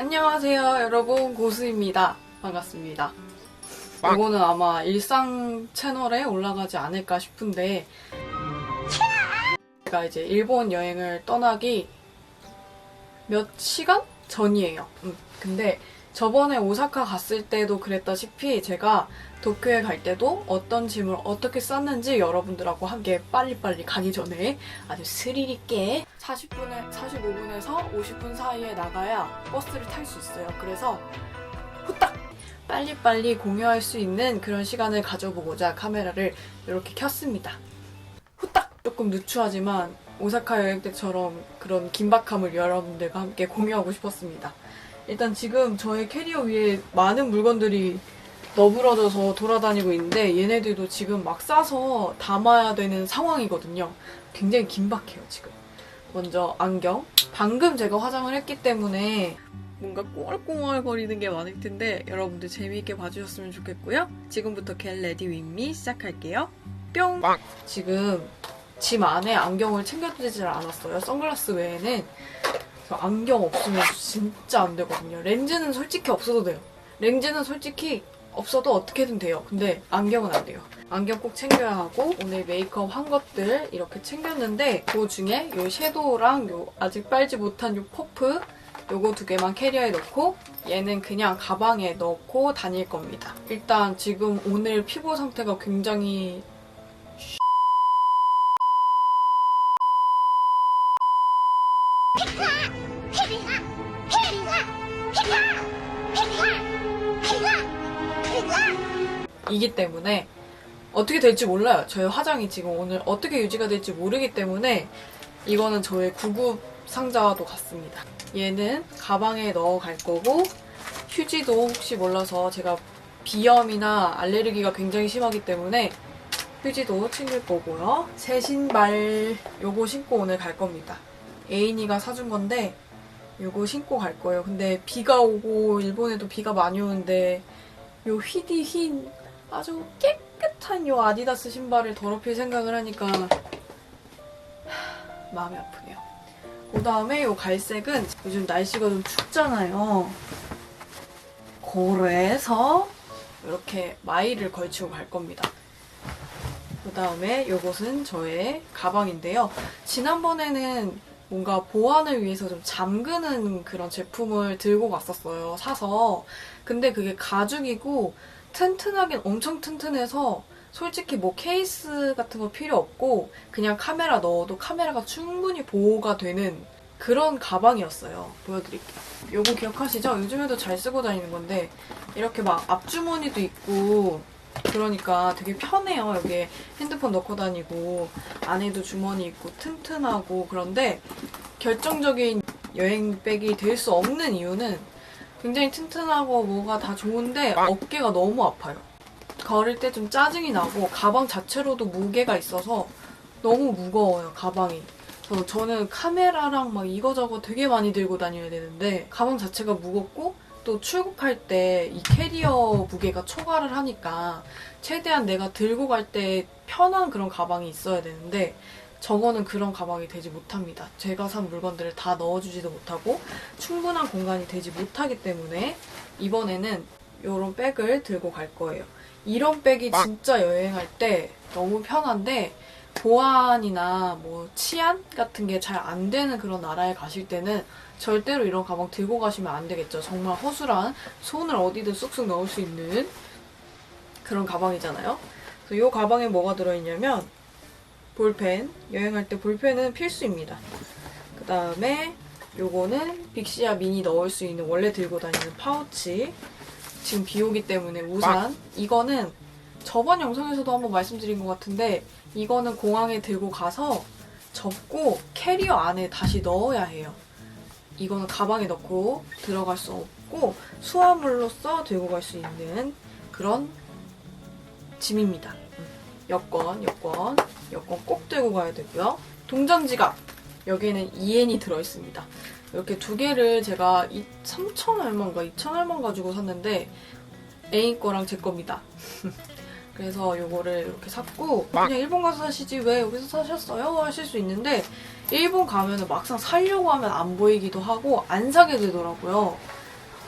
안녕하세요, 여러분. 고수입니다. 반갑습니다. 이거는 아마 일상 채널에 올라가지 않을까 싶은데, 제가 이제 일본 여행을 떠나기 몇 시간 전이에요. 음, 근데 저번에 오사카 갔을 때도 그랬다시피 제가 도쿄에 갈 때도 어떤 짐을 어떻게 쌌는지 여러분들하고 함께 빨리빨리 가기 전에 아주 스릴 있게 40분에 45분에서 50분 사이에 나가야 버스를 탈 수 있어요. 그래서 후딱 빨리빨리 공유할 수 있는 그런 시간을 가져보고자 카메라를 이렇게 켰습니다. 후딱 조금 누추하지만 오사카 여행 때처럼 그런 긴박함을 여러분들과 함께 공유하고 싶었습니다. 일단 지금 저의 캐리어 위에 많은 물건들이 너부러져서 돌아다니고 있는데 얘네들도 지금 막 싸서 담아야 되는 상황이거든요. 굉장히 긴박해요, 지금. 먼저 안경. 방금 제가 화장을 했기 때문에 뭔가 꽁얼꽁얼거리는 게 많을 텐데 여러분들 재미있게 봐주셨으면 좋겠고요. 지금부터 겟 레디 윈미 시작할게요. 뿅! 지금 짐 안에 안경을 챙겨두질 않았어요. 선글라스 외에는 안경 없으면 진짜 안 되거든요. 렌즈는 솔직히 없어도 돼요. 렌즈는 솔직히 없어도 어떻게든 돼요. 근데 안경은 안 돼요. 안경 꼭 챙겨야 하고 오늘 메이크업 한 것들 이렇게 챙겼는데 그 중에 요 섀도우랑 요 아직 빨지 못한 요 퍼프 요거 두 개만 캐리어에 넣고 얘는 그냥 가방에 넣고 다닐 겁니다. 일단 지금 오늘 피부 상태가 굉장히 이기 때문에 어떻게 될지 몰라요. 저의 화장이 지금 오늘 어떻게 유지가 될지 모르기 때문에 이거는 저의 구급 상자와도 같습니다. 얘는 가방에 넣어 갈 거고 휴지도 혹시 몰라서 제가 비염이나 알레르기가 굉장히 심하기 때문에 휴지도 챙길 거고요. 새 신발 요거 신고 오늘 갈 겁니다. 애인이가 사준 건데 요거 신고 갈 거예요. 근데 비가 오고 일본에도 비가 많이 오는데 요 휘디 흰 아주 깨끗한 요 아디다스 신발을 더럽힐 생각을 하니까 하, 마음이 아프네요. 그 다음에 요 갈색은 요즘 날씨가 좀 춥잖아요. 그래서 이렇게 마이를 걸치고 갈 겁니다. 그 다음에 요것은 저의 가방인데요. 지난번에는 뭔가 보안을 위해서 좀 잠그는 그런 제품을 들고 갔었어요. 사서. 근데 그게 가죽이고 튼튼하긴 엄청 튼튼해서 솔직히 뭐 케이스 같은 거 필요 없고 그냥 카메라 넣어도 카메라가 충분히 보호가 되는 그런 가방이었어요. 보여드릴게요. 요거 기억하시죠? 요즘에도 잘 쓰고 다니는 건데 이렇게 막 앞주머니도 있고 그러니까 되게 편해요. 여기에 핸드폰 넣고 다니고 안에도 주머니 있고 튼튼하고 그런데 결정적인 여행백이 될 수 없는 이유는 굉장히 튼튼하고 뭐가 다 좋은데 어깨가 너무 아파요. 걸을 때 좀 짜증이 나고 가방 자체로도 무게가 있어서 너무 무거워요, 가방이. 그래서 저는 카메라랑 막 이거저거 되게 많이 들고 다녀야 되는데 가방 자체가 무겁고 또 출국할 때 이 캐리어 무게가 초과를 하니까 최대한 내가 들고 갈 때 편한 그런 가방이 있어야 되는데 저거는 그런 가방이 되지 못합니다. 제가 산 물건들을 다 넣어주지도 못하고 충분한 공간이 되지 못하기 때문에 이번에는 이런 백을 들고 갈 거예요. 이런 백이 진짜 여행할 때 너무 편한데 보안이나 뭐 치안 같은 게 잘 안 되는 그런 나라에 가실 때는 절대로 이런 가방 들고 가시면 안 되겠죠. 정말 허술한 손을 어디든 쑥쑥 넣을 수 있는 그런 가방이잖아요. 그래서 이 가방에 뭐가 들어있냐면 볼펜. 여행할 때 볼펜은 필수입니다. 그 다음에 요거는 빅시아 미니 넣을 수 있는 원래 들고 다니는 파우치. 지금 비 오기 때문에 우산. 이거는 저번 영상에서도 한번 말씀드린 것 같은데 이거는 공항에 들고 가서 접고 캐리어 안에 다시 넣어야 해요. 이거는 가방에 넣고 들어갈 수 없고 수화물로서 들고 갈 수 있는 그런 짐입니다. 음. 여권, 여권, 여권 꼭 들고 가야 되고요. 동전 지갑 여기에는 2엔이 들어있습니다. 이렇게 두 개를 제가 3천 얼마인가 2천 얼마인가 주고 샀는데 애인 거랑 제 겁니다. 그래서 요거를 이렇게 샀고 그냥 일본 가서 사시지 왜 여기서 사셨어요? 하실 수 있는데 일본 가면은 막상 살려고 하면 안 보이기도 하고 안 사게 되더라고요.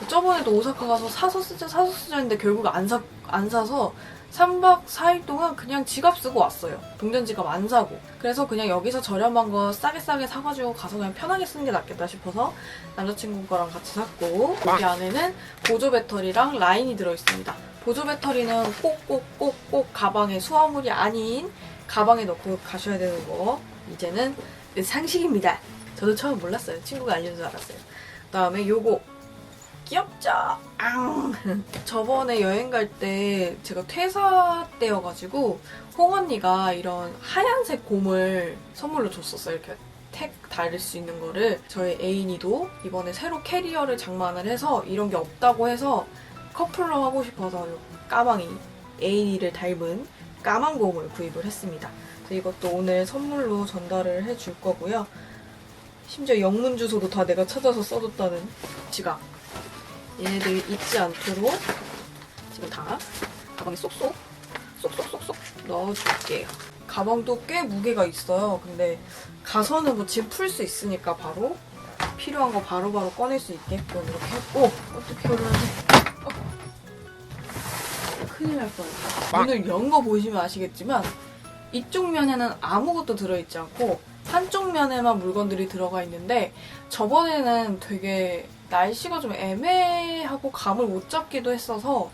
저번에도 오사카 가서 사서 쓰자 사서 쓰자 했는데 결국 안, 사, 안 사서 3박 4일 동안 그냥 지갑 쓰고 왔어요. 동전 지갑 안 사고. 그래서 그냥 여기서 저렴한 거 싸게 싸게 사가지고 가서 그냥 편하게 쓰는 게 낫겠다 싶어서 남자친구 거랑 같이 샀고 여기 안에는 보조 배터리랑 라인이 들어있습니다. 보조 배터리는 꼭꼭꼭꼭 가방에 수화물이 아닌 가방에 넣고 가셔야 되는 거 이제는 상식입니다. 저도 처음 몰랐어요. 친구가 알려준 줄 알았어요. 그다음에 요거 귀엽죠? 앙. 저번에 여행 갈 때 제가 퇴사 때여가지고 홍 언니가 이런 하얀색 곰을 선물로 줬었어요. 이렇게 택 달릴 수 있는 거를 저희 애인이도 이번에 새로 캐리어를 장만을 해서 이런 게 없다고 해서 커플로 하고 싶어서 요 까망이 애인이를 닮은 까만 곰을 구입을 했습니다. 이것도 오늘 선물로 전달을 해줄 거고요. 심지어 영문 주소도 다 내가 찾아서 써줬다는 지갑. 얘네들 잊지 않도록 지금 다 가방에 쏙쏙 쏙쏙쏙쏙 넣어줄게요. 가방도 꽤 무게가 있어요. 근데 가서는 뭐 짐 풀 수 있으니까 바로 필요한 거 바로바로 꺼낼 수 있게끔 이렇게 했고 어떻게 올라지? 어. 큰일 날 뻔했다. 오늘 연 거 보시면 아시겠지만 이쪽 면에는 아무것도 들어있지 않고 한쪽 면에만 물건들이 들어가 있는데 저번에는 되게 날씨가 좀 애매하고 감을 못 잡기도 했어서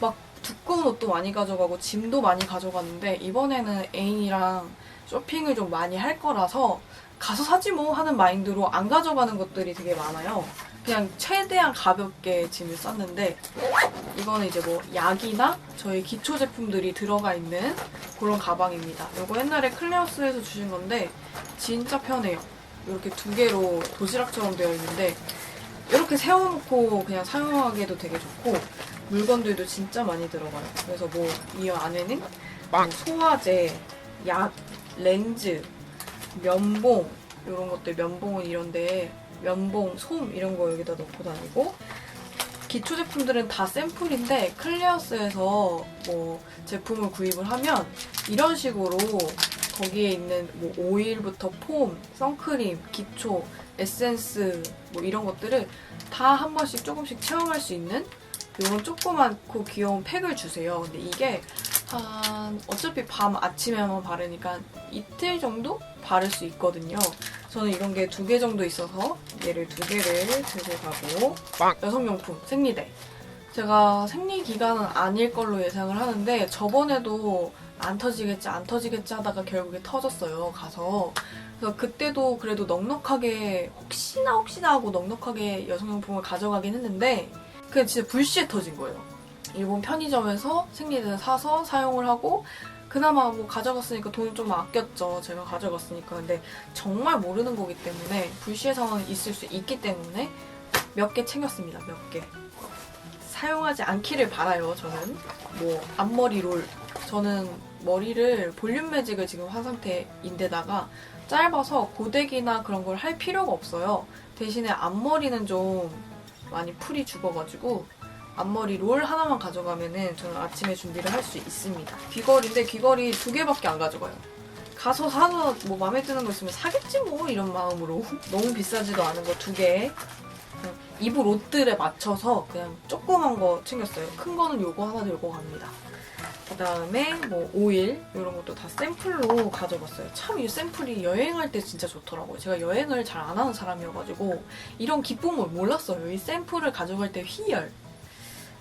막 두꺼운 옷도 많이 가져가고 짐도 많이 가져갔는데 이번에는 애인이랑 쇼핑을 좀 많이 할 거라서 가서 사지 뭐 하는 마인드로 안 가져가는 것들이 되게 많아요. 그냥 최대한 가볍게 짐을 쌌는데 이거는 이제 뭐 약이나 저희 기초 제품들이 들어가 있는 그런 가방입니다. 이거 옛날에 클레어스에서 주신 건데 진짜 편해요. 이렇게 두 개로 도시락처럼 되어 있는데 이렇게 세워놓고 그냥 사용하기에도 되게 좋고 물건들도 진짜 많이 들어가요. 그래서 뭐 이 안에는 뭐 소화제, 약, 렌즈, 면봉 이런 것들 면봉은 이런데 면봉, 솜 이런 거 여기다 넣고 다니고 기초 제품들은 다 샘플인데 클리어스에서 뭐 제품을 구입을 하면 이런 식으로 거기에 있는 뭐 오일부터 폼, 선크림, 기초, 에센스 뭐 이런 것들을 다 한 번씩 조금씩 체험할 수 있는 이런 조그맣고 귀여운 팩을 주세요. 근데 이게 한 어차피 밤 아침에만 바르니까 이틀 정도 바를 수 있거든요. 저는 이런 게 두 개 정도 있어서 얘를 두 개를 들고 가고. 여성용품 생리대. 제가 생리 기간은 아닐 걸로 예상을 하는데 저번에도 안 터지겠지 안 터지겠지 하다가 결국에 터졌어요 가서. 그래서 그때도 그래도 넉넉하게 혹시나 혹시나 하고 넉넉하게 여성용품을 가져가긴 했는데 그게 진짜 불시에 터진 거예요 일본 편의점에서 생리대 사서 사용을 하고 그나마 뭐 가져갔으니까 돈을 좀 아꼈죠 제가 가져갔으니까 근데 정말 모르는 거기 때문에 불시의 상황이 있을 수 있기 때문에 몇 개 챙겼습니다 몇 개 사용하지 않기를 바라요, 저는. 뭐, 앞머리 롤. 저는 머리를 볼륨 매직을 지금 한 상태인데다가 짧아서 고데기나 그런 걸 할 필요가 없어요. 대신에 앞머리는 좀 많이 풀이 죽어가지고 앞머리 롤 하나만 가져가면은 저는 아침에 준비를 할 수 있습니다. 귀걸이인데 귀걸이 두 개밖에 안 가져가요. 가서 사서 뭐 마음에 드는 거 있으면 사겠지 뭐 이런 마음으로 너무 비싸지도 않은 거 두 개. 입을 옷들에 맞춰서 그냥 조그만 거 챙겼어요. 큰 거는 요거 하나 들고 갑니다. 그 다음에 뭐 오일 이런 것도 다 샘플로 가져갔어요. 참 이 샘플이 여행할 때 진짜 좋더라고요. 제가 여행을 잘 안 하는 사람이어가지고 이런 기쁨을 몰랐어요. 이 샘플을 가져갈 때 희열.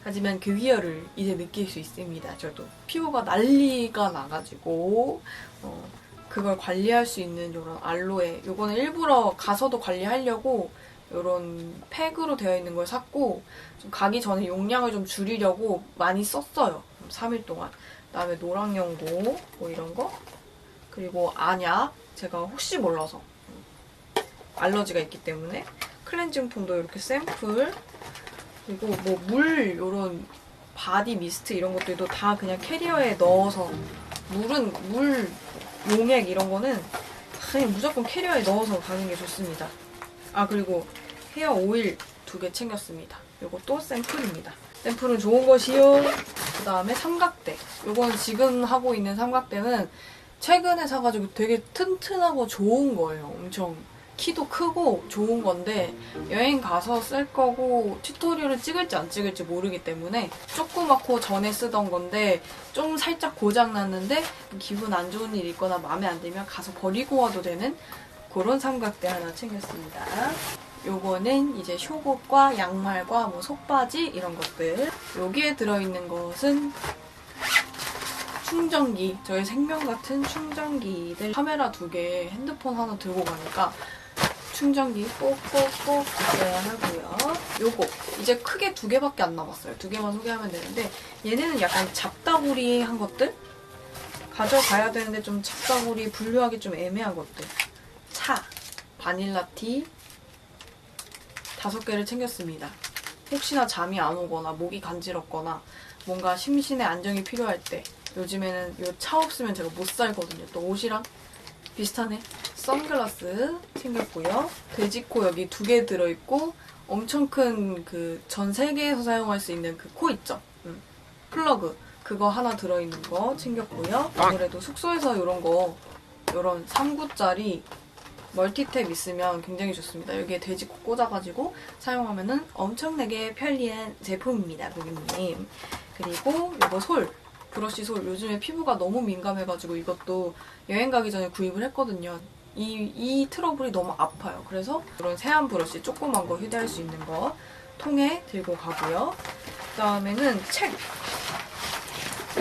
하지만 그 희열을 이제 느낄 수 있습니다. 저도 피부가 난리가 나가지고 어, 그걸 관리할 수 있는 이런 알로에 요거는 일부러 가서도 관리하려고 이런 팩으로 되어 있는 걸 샀고 좀 가기 전에 용량을 좀 줄이려고 많이 썼어요. 3일 동안. 그다음에 노랑 연고 뭐 이런 거 그리고 안약 제가 혹시 몰라서 알러지가 있기 때문에 클렌징 폼도 이렇게 샘플 그리고 뭐 물 이런 바디 미스트 이런 것들도 다 그냥 캐리어에 넣어서 물은 물 용액 이런 거는 그냥 무조건 캐리어에 넣어서 가는 게 좋습니다. 아 그리고 헤어 오일 두 개 챙겼습니다. 요것도 샘플입니다. 샘플은 좋은 것이요. 그 다음에 삼각대. 요건 지금 하고 있는 삼각대는 최근에 사가지고 되게 튼튼하고 좋은 거예요. 엄청 키도 크고 좋은 건데 여행 가서 쓸 거고 튜토리얼을 찍을지 안 찍을지 모르기 때문에 조그맣고 전에 쓰던 건데 좀 살짝 고장 났는데 기분 안 좋은 일 있거나 마음에 안 들면 가서 버리고 와도 되는 그런 삼각대 하나 챙겼습니다. 요거는 이제 쇼복과 양말과 뭐 속바지 이런 것들. 여기에 들어있는 것은 충전기. 저의 생명 같은 충전기들. 카메라 두 개, 핸드폰 하나 들고 가니까 충전기 꼭꼭꼭 있어야 하고요. 요거 이제 크게 두 개밖에 안 남았어요. 두 개만 소개하면 되는데 얘네는 약간 잡다구리한 것들 가져가야 되는데 좀 잡다구리 분류하기 좀 애매한 것들. 차, 바닐라티 다섯 개를 챙겼습니다. 혹시나 잠이 안 오거나 목이 간지럽거나 뭔가 심신의 안정이 필요할 때 요즘에는 요 차 없으면 제가 못 살거든요. 또 옷이랑 비슷하네. 선글라스 챙겼고요. 돼지코 여기 두 개 들어있고 엄청 큰 그 전 세계에서 사용할 수 있는 그 코 있죠. 음. 플러그 그거 하나 들어있는 거 챙겼고요. 아무래도 숙소에서 이런 거 이런 3구짜리 멀티탭 있으면 굉장히 좋습니다. 여기에 돼지코 꽂아가지고 사용하면 은 엄청나게 편리한 제품입니다, 고객님. 그리고 이거 솔, 브러쉬 솔. 요즘에 피부가 너무 민감해가지고 이것도 여행 가기 전에 구입을 했거든요. 이, 이 트러블이 너무 아파요. 그래서 이런 세안 브러쉬 조그만 거 휴대할 수 있는 거 통에 들고 가고요. 그 다음에는 책.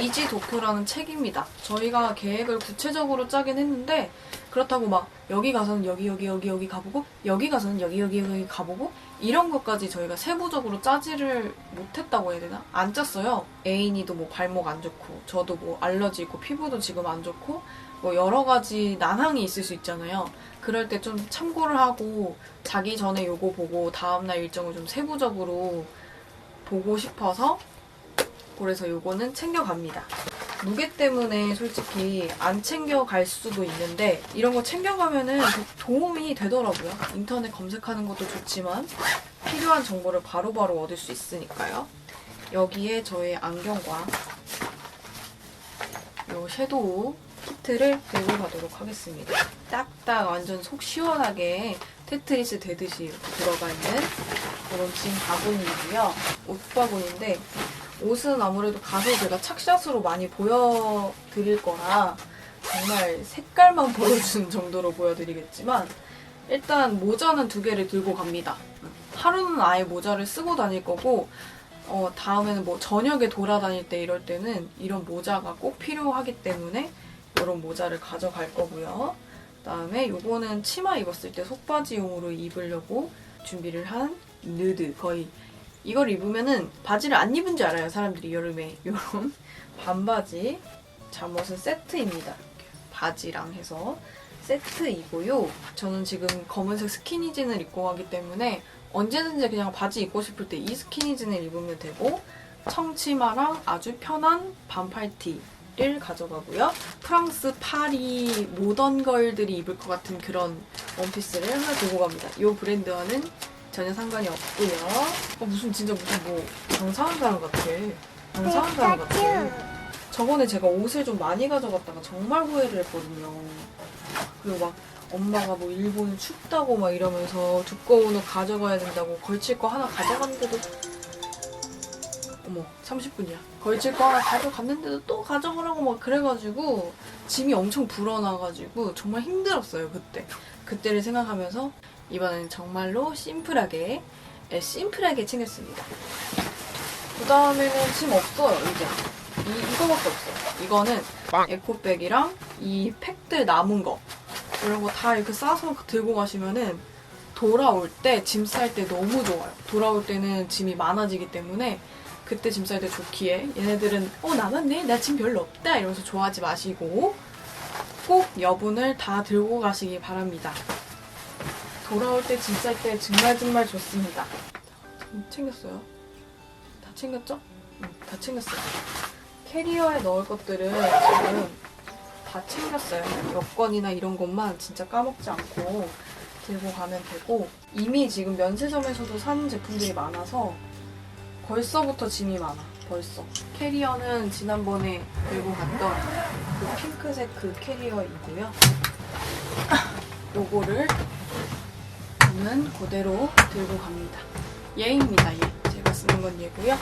이지 도쿄라는 책입니다. 저희가 계획을 구체적으로 짜긴 했는데 그렇다고 막 여기 가서는 여기 여기 여기 여기 가보고 여기 가서는 여기 여기 여기 가보고 이런 것까지 저희가 세부적으로 짜지를 못했다고 해야 되나? 안 짰어요. 애인이도 뭐 발목 안 좋고 저도 뭐 알러지 있고 피부도 지금 안 좋고 뭐 여러 가지 난항이 있을 수 있잖아요. 그럴 때 좀 참고를 하고 자기 전에 요거 보고 다음날 일정을 좀 세부적으로 보고 싶어서 그래서 요거는 챙겨갑니다. 무게 때문에 솔직히 안 챙겨갈 수도 있는데 이런 거 챙겨가면은 도- 도움이 되더라고요. 인터넷 검색하는 것도 좋지만 필요한 정보를 바로 바로 얻을 수 있으니까요. 여기에 저의 안경과 요 섀도우 키트를 들고 가도록 하겠습니다. 딱딱 완전 속 시원하게 테트리스 되듯이 이렇게 들어가 있는 그런 진 바구니이고요. 옷 바구니인데 옷은 아무래도 가서 제가 착샷으로 많이 보여드릴 거라 정말 색깔만 보여주는 정도로 보여드리겠지만 일단 모자는 두 개를 들고 갑니다. 하루는 아예 모자를 쓰고 다닐 거고 어, 다음에는 뭐 저녁에 돌아다닐 때 이럴 때는 이런 모자가 꼭 필요하기 때문에 이런 모자를 가져갈 거고요. 그다음에 요거는 치마 입었을 때 속바지용으로 입으려고 준비를 한 느드 거의 이걸 입으면은 바지를 안 입은 줄 알아요 사람들이. 여름에. 이런 반바지. 잠옷은 세트입니다. 바지랑 해서 세트이고요. 저는 지금 검은색 스키니진을 입고 가기 때문에 언제든지 그냥 바지 입고 싶을 때 이 스키니진을 입으면 되고 청치마랑 아주 편한 반팔티를 가져가고요. 프랑스 파리 모던 걸들이 입을 것 같은 그런 원피스를 하나 들고 갑니다. 이 브랜드와는 전혀 상관이 없고요. 어, 무슨 진짜 무슨 뭐 장사한 사람 같아. 장사한 사람 같아. 저번에 제가 옷을 좀 많이 가져갔다가 정말 후회를 했거든요. 그리고 막 엄마가 뭐 일본 춥다고 막 이러면서 두꺼운 옷 가져가야 된다고 걸칠 거 하나 가져갔는데도 어머 30분이야. 걸칠 거 하나 가져갔는데도 또 가져가라고 막 그래가지고 짐이 엄청 불어나가지고 정말 힘들었어요 그때. 그때를 생각하면서 이번엔 정말로 심플하게 예, 심플하게 챙겼습니다. 그 다음에는 짐 없어요 이제 이, 이거밖에 없어요. 이거는 에코백이랑 이 팩들 남은 거 이런 거 다 이렇게 싸서 들고 가시면은 돌아올 때 짐 쌀 때 너무 좋아요. 돌아올 때는 짐이 많아지기 때문에 그때 짐 쌀 때 좋기에 얘네들은 어 남았네 나 짐 별로 없다 이러면서 좋아하지 마시고 꼭 여분을 다 들고 가시기 바랍니다. 돌아올 때짐쌀때 정말 정말 좋습니다. 음, 챙겼어요. 다 챙겼죠? 응, 다 챙겼어요. 캐리어에 넣을 것들은 지금 다 챙겼어요. 여권이나 이런 것만 진짜 까먹지 않고 들고 가면 되고 이미 지금 면세점에서도 산 제품들이 많아서 벌써부터 짐이 많아. 벌써. 캐리어는 지난번에 들고 갔던 그 핑크색 그 캐리어이고요. 요거를 저는 그대로 들고 갑니다. 얘입니다, 얘. 제가 쓰는 건 얘고요.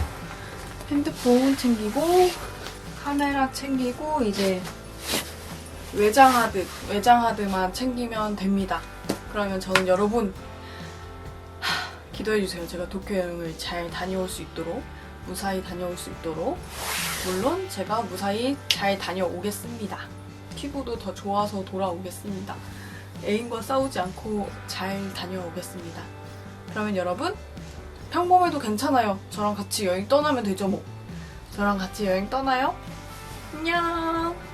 핸드폰 챙기고, 카메라 챙기고, 이제 외장하드, 외장하드만 챙기면 됩니다. 그러면 저는 여러분, 하, 기도해주세요. 제가 도쿄 여행을 잘 다녀올 수 있도록, 무사히 다녀올 수 있도록. 물론 제가 무사히 잘 다녀오겠습니다. 피부도 더 좋아서 돌아오겠습니다. 애인과 싸우지 않고 잘 다녀오겠습니다. 그러면 여러분, 평범해도 괜찮아요. 저랑 같이 여행 떠나면 되죠, 뭐. 저랑 같이 여행 떠나요? 안녕!